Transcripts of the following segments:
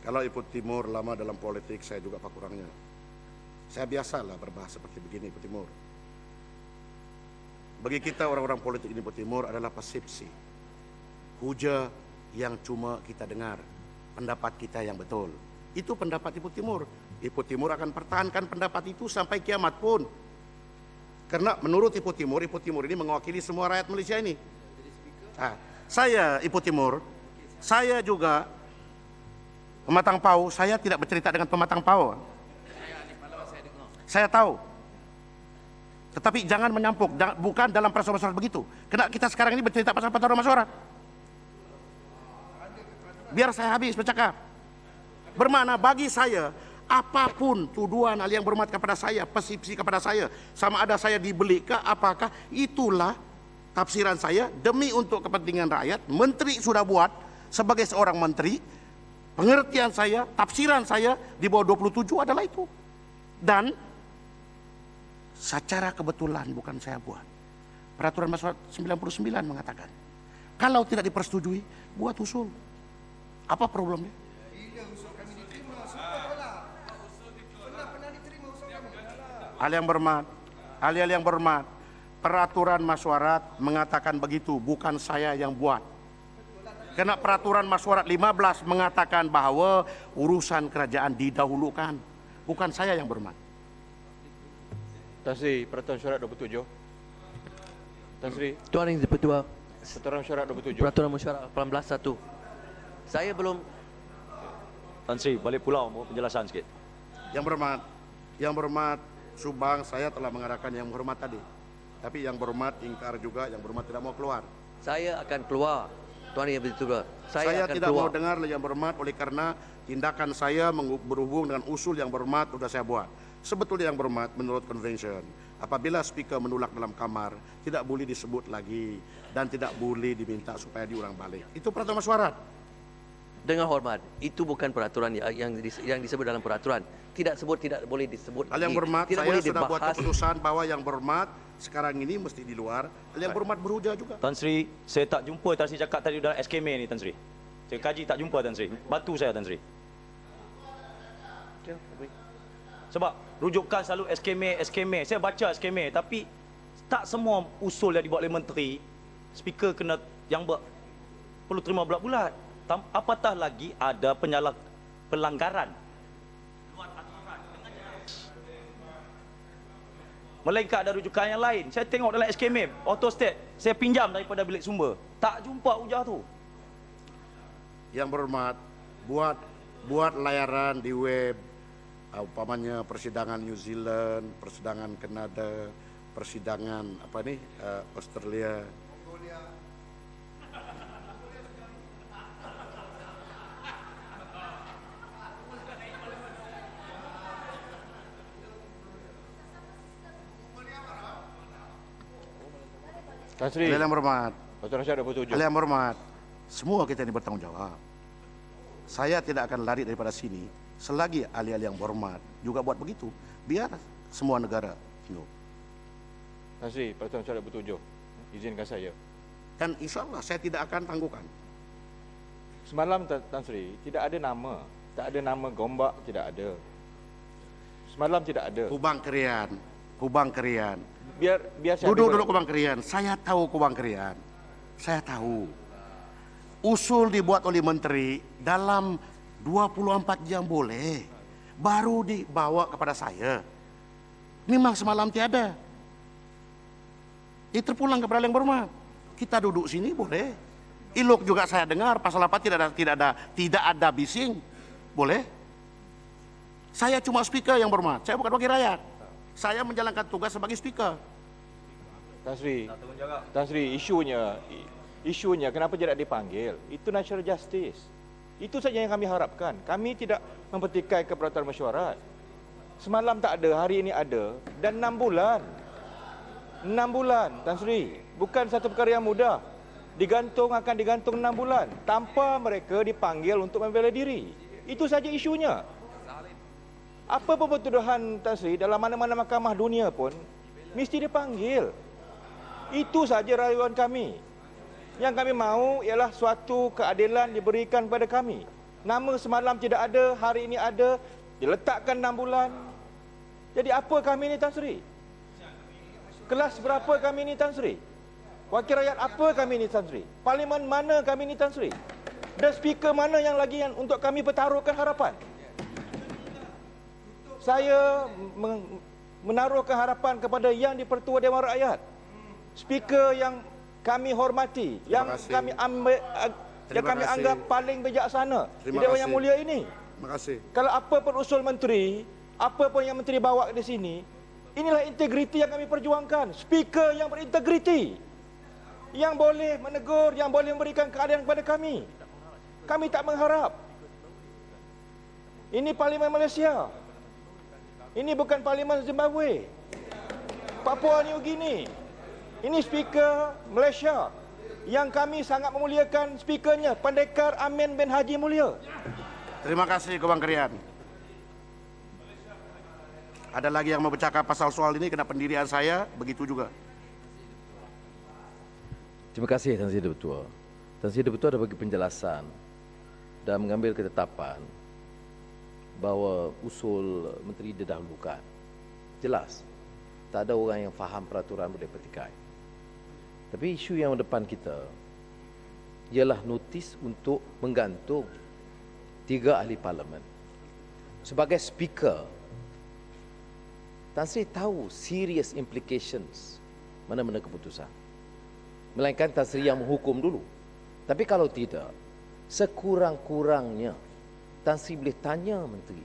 Kalau Ibu Timur lama dalam politik, saya juga apa kurangnya. Saya biasalah berbahasa seperti begini, Ibu Timur. Bagi kita orang-orang politik ini, Ibu Timur, adalah persepsi. Huja yang cuma kita dengar. Pendapat kita yang betul. Itu pendapat Ibu Timur. Ibu Timur akan pertahankan pendapat itu sampai kiamat pun. Karena menurut Ibu Timur, Ibu Timur ini mewakili semua rakyat Malaysia ini. Nah, saya Ibu Timur, saya juga pematang pau, saya tidak bercerita dengan pematang pau. Saya tahu. Tetapi jangan menyampuk, bukan dalam persoalan masyarakat begitu. Karena kita sekarang ini bercerita pasal peraturan masyarakat. Biar saya habis bercakap. Bermakna bagi saya, apapun tuduhan hal yang berhormat kepada saya, persepsi kepada saya, sama ada saya dibeli ke apakah itulah tafsiran saya demi untuk kepentingan rakyat. Menteri sudah buat sebagai seorang menteri, pengertian saya, tafsiran saya di bawah 27 adalah itu. Dan secara kebetulan bukan saya buat. Peraturan masyarakat 99 mengatakan, kalau tidak dipersetujui, buat usul. Apa problemnya? Hal yang berhormat, hal-hal yang berhormat, peraturan masyarakat mengatakan begitu, bukan saya yang buat. Karena peraturan masyarakat 15 mengatakan bahwa urusan kerajaan didahulukan, bukan saya yang berhormat. Tan Sri, Peraturan Syarat 27. Tan Sri, Tuan Yang Di-Pertua, Peraturan Syarat 27. Peraturan Mesyuarat 18.1. Saya belum Tan Sri, balik pulau mau penjelasan sikit. Yang berhormat, yang berhormat Subang saya telah mengadakan yang berhormat tadi. Tapi yang berhormat ingkar juga, yang berhormat tidak mau keluar. saya akan keluar. Tuan Yang Di-Pertua, saya, Saya, akan tidak keluar. mau dengar yang berhormat oleh karena tindakan saya berhubung dengan usul yang berhormat sudah saya buat. Sebetulnya yang berhormat menurut convention, apabila speaker menolak dalam kamar, tidak boleh disebut lagi dan tidak boleh diminta supaya diulang balik. Itu peraturan masyarakat. Dengan hormat, itu bukan peraturan yang, yang, dis- yang disebut dalam peraturan. Tidak sebut, tidak boleh disebut. Hal yang berhormat, tidak saya boleh sudah buat dibahas. keputusan bahwa yang berhormat sekarang ini mesti di luar. Hal yang berhormat beruja juga. Tan Sri, saya tak jumpa Tan Sri cakap tadi dalam SKM ni Tan Sri. Saya kaji tak jumpa Tan Sri. Batu saya Tan Sri. Sebab rujukan selalu SKM, SKM. Saya baca SKM tapi tak semua usul yang dibuat oleh menteri speaker kena yang ber, perlu terima bulat-bulat. Tam- Apatah lagi ada penyalah pelanggaran Melainkan ada rujukan yang lain. Saya tengok dalam SKM, autostat. Saya pinjam daripada bilik sumber. Tak jumpa hujah tu. Yang berhormat, buat buat layaran di web, uh, umpamanya persidangan New Zealand, persidangan Kanada, persidangan apa nih uh, Australia. Tan Sri, Hal yang berhormat, Peraturan Syarat 27. hal yang berhormat, semua kita ini bertanggung jawab. Saya tidak akan lari daripada sini selagi ahli-ahli yang berhormat juga buat begitu. Biar semua negara tengok. Tan Sri, Peraturan Syarat 27. Izinkan saya. Dan insya Allah saya tidak akan tangguhkan. Semalam Tan Sri, tidak ada nama. Tak ada nama Gombak, tidak ada. Semalam tidak ada. Kubang Kerian, Kubang Kerian. Biar biar saya Duduk dulu Kubang Kerian. Saya tahu Kubang. Saya tahu. Usul dibuat oleh menteri dalam 24 jam boleh. Baru dibawa kepada saya. Memang semalam tiada. Ini terpulang kepada yang berhormat. Kita duduk sini boleh. Ilok juga saya dengar pasal apa tidak ada tidak ada tidak ada bising. Boleh? Saya cuma speaker yang berhormat. Saya bukan wakil rakyat. Saya menjalankan tugas sebagai speaker. Tan Sri, Tan Sri, isunya isunya kenapa tidak dipanggil? Itu natural justice. Itu saja yang kami harapkan. Kami tidak mempertikai ke peraturan mesyuarat. Semalam tak ada, hari ini ada dan enam bulan. Enam bulan, Tan Sri. Bukan satu perkara yang mudah. Digantung akan digantung enam bulan tanpa mereka dipanggil untuk membela diri. Itu saja isunya. Apa pun pertuduhan Tan Sri dalam mana-mana mahkamah dunia pun mesti dipanggil. Itu saja rayuan kami. Yang kami mahu ialah suatu keadilan diberikan kepada kami. Nama semalam tidak ada, hari ini ada. Diletakkan 6 bulan. Jadi apa kami ni Tan Sri? Kelas berapa kami ni Tan Sri? Wakil rakyat apa kami ni Tan Sri? Parlimen mana kami ni Tan Sri? Dan speaker mana yang lagi yang untuk kami pertaruhkan harapan? Saya men- menaruhkan harapan kepada yang di-Pertua Dewan Rakyat. Speaker yang kami hormati, yang kasih. kami ambil yang Terima kami kasih. anggap paling bijaksana di Terima Dewan Yang kasih. Mulia ini. Terima kasih. Kalau apa pun usul menteri, apa pun yang menteri bawa di sini, inilah integriti yang kami perjuangkan. Speaker yang berintegriti. Yang boleh menegur, yang boleh memberikan keadilan kepada kami. Kami tak mengharap. Ini Parlimen Malaysia. Ini bukan Parlimen Zimbabwe. Papua New Guinea. Ini speaker Malaysia. Yang kami sangat memuliakan speakernya, Pendekar Amin bin Haji Mulia. Terima kasih Kebang Krian. Ada lagi yang mau bercakap pasal soal ini kena pendirian saya, begitu juga. Terima kasih Tan Sri Ketua. Tan Sri Ketua ada bagi penjelasan dan mengambil ketetapan bahawa usul menteri didahulukan. Jelas, tak ada orang yang faham peraturan boleh petikai. Tapi isu yang depan kita ialah notis untuk menggantung tiga ahli parlimen. Sebagai speaker, Tan Sri tahu serious implications mana-mana keputusan. Melainkan Tan Sri yang menghukum dulu. Tapi kalau tidak, sekurang-kurangnya Tan Sri boleh tanya menteri.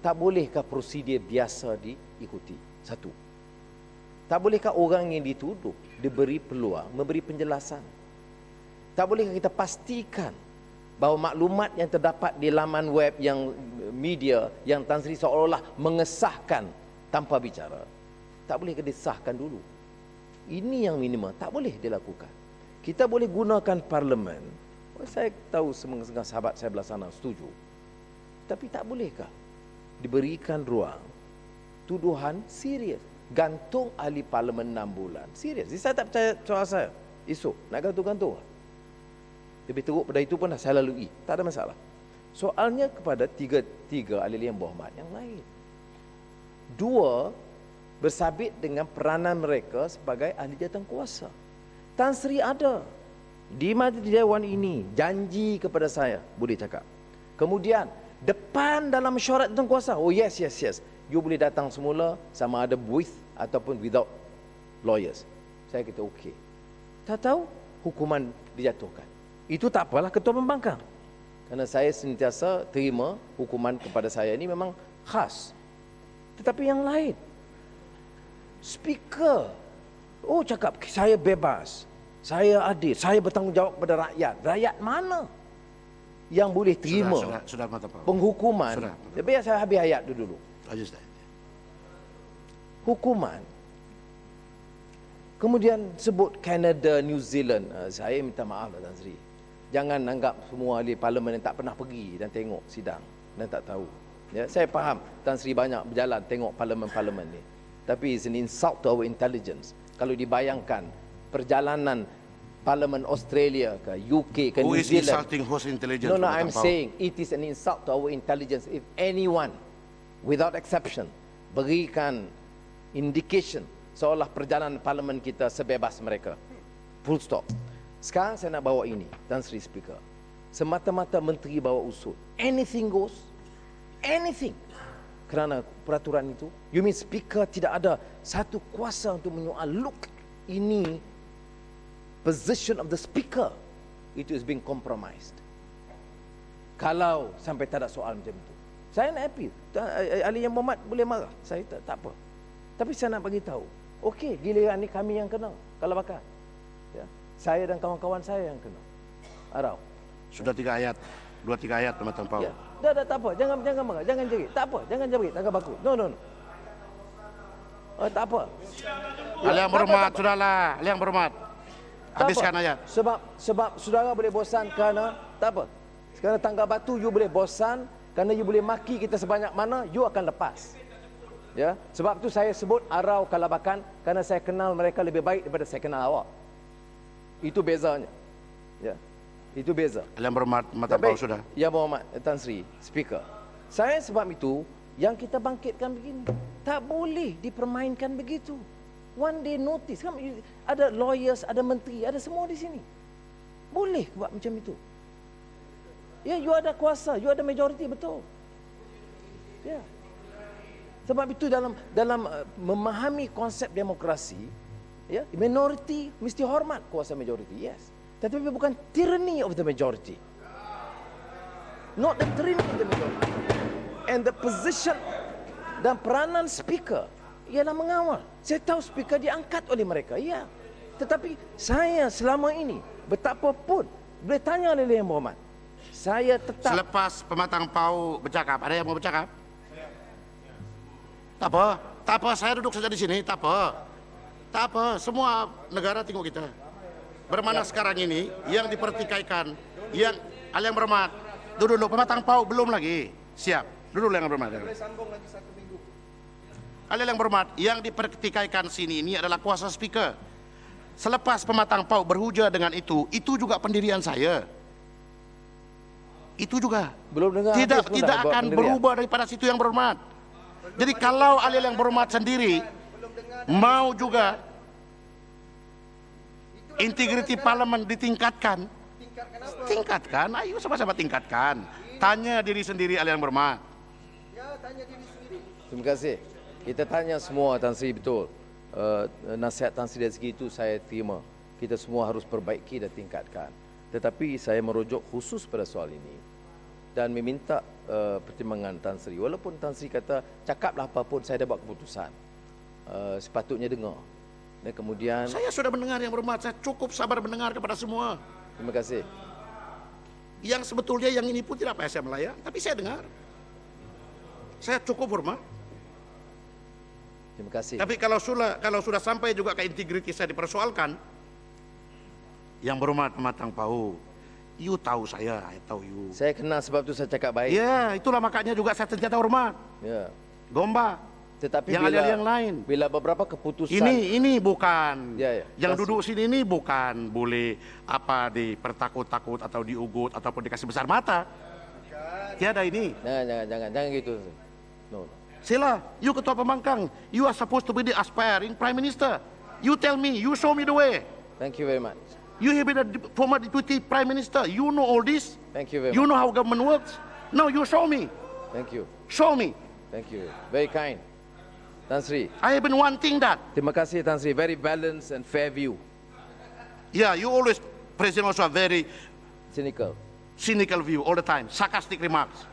Tak bolehkah prosedur biasa diikuti? Satu. Tak bolehkah orang yang dituduh diberi peluang memberi penjelasan? Tak bolehkah kita pastikan bahawa maklumat yang terdapat di laman web yang media yang Tan Sri seolah-olah mengesahkan tanpa bicara. Tak bolehkah disahkan dulu? Ini yang minimum tak boleh dilakukan. Kita boleh gunakan parlimen. Saya tahu semua sahabat saya belah sana setuju. Tapi tak bolehkah diberikan ruang tuduhan serius. Gantung ahli parlimen 6 bulan. Serius. Saya tak percaya soal saya. Esok nak gantung-gantung. Lebih teruk pada itu pun dah saya lalui. Tak ada masalah. Soalnya kepada tiga-tiga ahli yang berhormat yang lain. Dua, bersabit dengan peranan mereka sebagai ahli jawatan kuasa. Tan Sri ada di majlis dewan ini janji kepada saya boleh cakap. Kemudian depan dalam mesyuarat jawatan kuasa. Oh yes yes yes. You boleh datang semula sama ada with ataupun without lawyers. Saya kata okey. Tak tahu hukuman dijatuhkan. Itu tak apalah ketua pembangkang. Kerana saya sentiasa terima hukuman kepada saya ini memang khas. Tetapi yang lain speaker. Oh cakap saya bebas. Saya adil. Saya bertanggungjawab kepada rakyat. Rakyat mana yang boleh terima Sudah, sudah, sudah penghukuman? Sudah. Saya habis ayat tu dulu. Sudah. Hukuman. Kemudian sebut Canada, New Zealand. Uh, saya minta maaf Tan Sri. Jangan anggap semua ahli parlimen yang tak pernah pergi dan tengok sidang dan tak tahu. Ya, saya faham Tan Sri banyak berjalan tengok parlimen-parlimen ni. Tapi it's an insult to our intelligence. Kalau dibayangkan perjalanan parlimen Australia ke UK ke Who New is Zealand. insulting host intelligence? No, no, I'm saying it is an insult to our intelligence if anyone, without exception, berikan indication seolah perjalanan parlimen kita sebebas mereka. Full stop. Sekarang saya nak bawa ini, Tan Sri Speaker. Semata-mata menteri bawa usul. Anything goes. Anything. Kerana peraturan itu, you mean speaker tidak ada satu kuasa untuk menyoal, look, ini position of the speaker. It is being compromised. Kalau sampai tak ada soal macam itu. Saya nak happy. Ahli yang Muhammad boleh marah. Saya tak, tak apa. Tapi saya nak bagi tahu. Okey, giliran ni kami yang kena. Kalau bakal. Ya. Saya dan kawan-kawan saya yang kena. Arau. Sudah tiga ayat. Dua tiga ayat Pak Tampau. Ya. Dah, dah, tak apa. Jangan jangan marah. Jangan jerit. Tak apa. Jangan jerit. Agak baku. No, no, no. Oh, tak apa. Ahli yang tak berhormat, tak sudahlah. Ahli yang berhormat. Tak Habiskan apa. ayat. Sebab sebab saudara boleh bosan kerana tak apa. Sekarang tangga batu you boleh bosan kerana you boleh maki kita sebanyak mana you akan lepas. Ya. Sebab tu saya sebut arau kalabakan kerana saya kenal mereka lebih baik daripada saya kenal awak. Itu bezanya. Ya. Itu beza. Yang berhormat Matan Baik. Pau sudah. Ya Muhammad Tan Sri, Speaker. Saya sebab itu yang kita bangkitkan begini. Tak boleh dipermainkan begitu. One day notice. Kan, ada lawyers, ada menteri, ada semua di sini. Boleh buat macam itu. Ya, you ada kuasa, you ada majority betul. Ya. Sebab itu dalam dalam uh, memahami konsep demokrasi, ya, minority mesti hormat kuasa majority. Yes. Tetapi bukan tyranny of the majority. Not the tyranny of the majority. And the position dan peranan speaker ialah mengawal. Saya tahu speaker diangkat oleh mereka. Ya. Tetapi saya selama ini betapa pun boleh tanya oleh Yang Berhormat. Saya tetap Selepas pematang Pau bercakap, ada yang mau bercakap? Tak apa, tak apa. Saya duduk saja di sini, tak apa. Tak apa, semua negara tengok kita. Bermana sekarang ini, yang dipertikaikan, yang hal yang berhormat. Duduk dulu, pematang Pau belum lagi. Siap, duduk yang berhormat. Hal yang berhormat, yang dipertikaikan sini ini adalah kuasa speaker. Selepas pematang Pau berhujah dengan itu, itu juga pendirian saya. Itu juga. belum dengar tidak tidak akan pendirian. berubah daripada situ yang berhormat. Jadi kalau alil yang berhormat sendiri mau juga integriti parlemen ditingkatkan, tingkatkan, ayo sama-sama tingkatkan. Tanya diri sendiri alil yang berhormat. Terima kasih. Kita tanya semua Tan Sri betul. Uh, nasihat Tan Sri dari segi itu saya terima. Kita semua harus perbaiki dan tingkatkan. Tetapi saya merujuk khusus pada soal ini dan meminta uh, pertimbangan Tan Sri. Walaupun Tan Sri kata cakaplah apa pun saya dah buat keputusan. Uh, sepatutnya dengar. Dan kemudian Saya sudah mendengar yang berhormat, saya cukup sabar mendengar kepada semua. terima kasih. Yang sebetulnya yang ini pun tidak payah saya melayan, tapi saya dengar. Saya cukup hormat. Terima kasih. Tapi kalau sudah kalau sudah sampai juga ke integritas saya dipersoalkan, yang berhormat pematang Pau, you tahu saya, saya tahu you. Saya kenal sebab itu saya cakap baik. Ya, itulah makanya juga saya ternyata hormat. Ya. Gomba. Tetapi Yang bila yang lain. bila beberapa keputusan Ini ini bukan. Ya, ya. Yang Pasti. duduk sini ini bukan boleh apa dipertakut-takut atau diugut ataupun dikasih besar mata. Tiada ini. Jangan, jangan, jangan, jangan gitu. No. Sila, you ketua pemangkang, you are supposed to be the aspiring prime minister. You tell me, you show me the way. Thank you very much. You have been a former deputy prime minister. You know all this. Thank you very You much. You know how government works. Now you show me. Thank you. Show me. Thank you. Very kind. Tan Sri. I have been wanting that. Terima kasih Tan Sri. Very balanced and fair view. Yeah, you always present also a very Cynical. cynical view all the time, sarcastic remarks.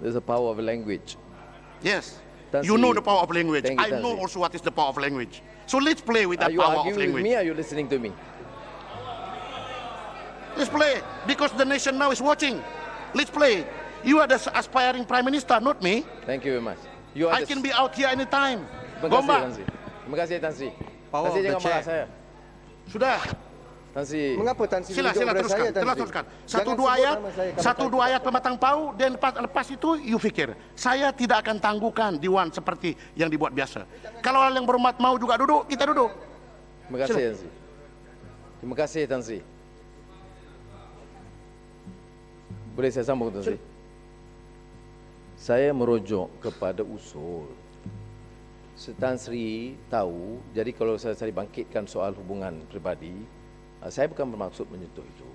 There's a power of language. Yes. Tansi- You know the power of language. Thank you, I know Tansi. also what is the power of language. So let's play with Are that you power of arguing with language. me or are you listening to me? Let's play because the nation now is watching. Let's play. You are the aspiring prime minister, not me. Thank you very much. You are I the... can be out here anytime. Terima kasih Tan Gomba, Sri. Terima kasih Tan Sri. Power Tan Sri of the jangan marah saya. sudah. Tan Sri. Mengapa Tan Sri Sila, sila teruskan. saya, Tan Sila teruskan. Satu Jangan dua ayat, satu dua ayat pematang pau, dan lepas, lepas itu you fikir. Saya tidak akan tangguhkan Dewan seperti yang dibuat biasa. Kalau orang yang berhormat mau juga duduk, kita duduk. Terima kasih Tan Sri. Terima kasih Tan Sri. Boleh saya sambung Tan Sri? Saya merujuk kepada usul. Tan Sri tahu, jadi kalau saya cari bangkitkan soal hubungan peribadi, ah, saya bukan bermaksud menyentuh itu.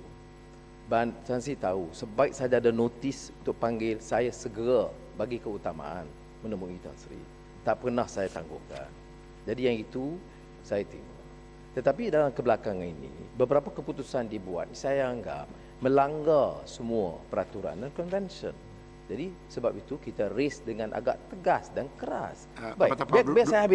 Dan Sri tahu, sebaik saja ada notis untuk panggil, saya segera bagi keutamaan menemui Tan Sri. Tak pernah saya tangguhkan. Jadi yang itu saya terima. Tetapi dalam kebelakangan ini, beberapa keputusan dibuat, saya anggap melanggar semua peraturan dan convention. Jadi sebab itu kita raise dengan agak tegas dan keras. Ah, Baik, biar, biar saya habis.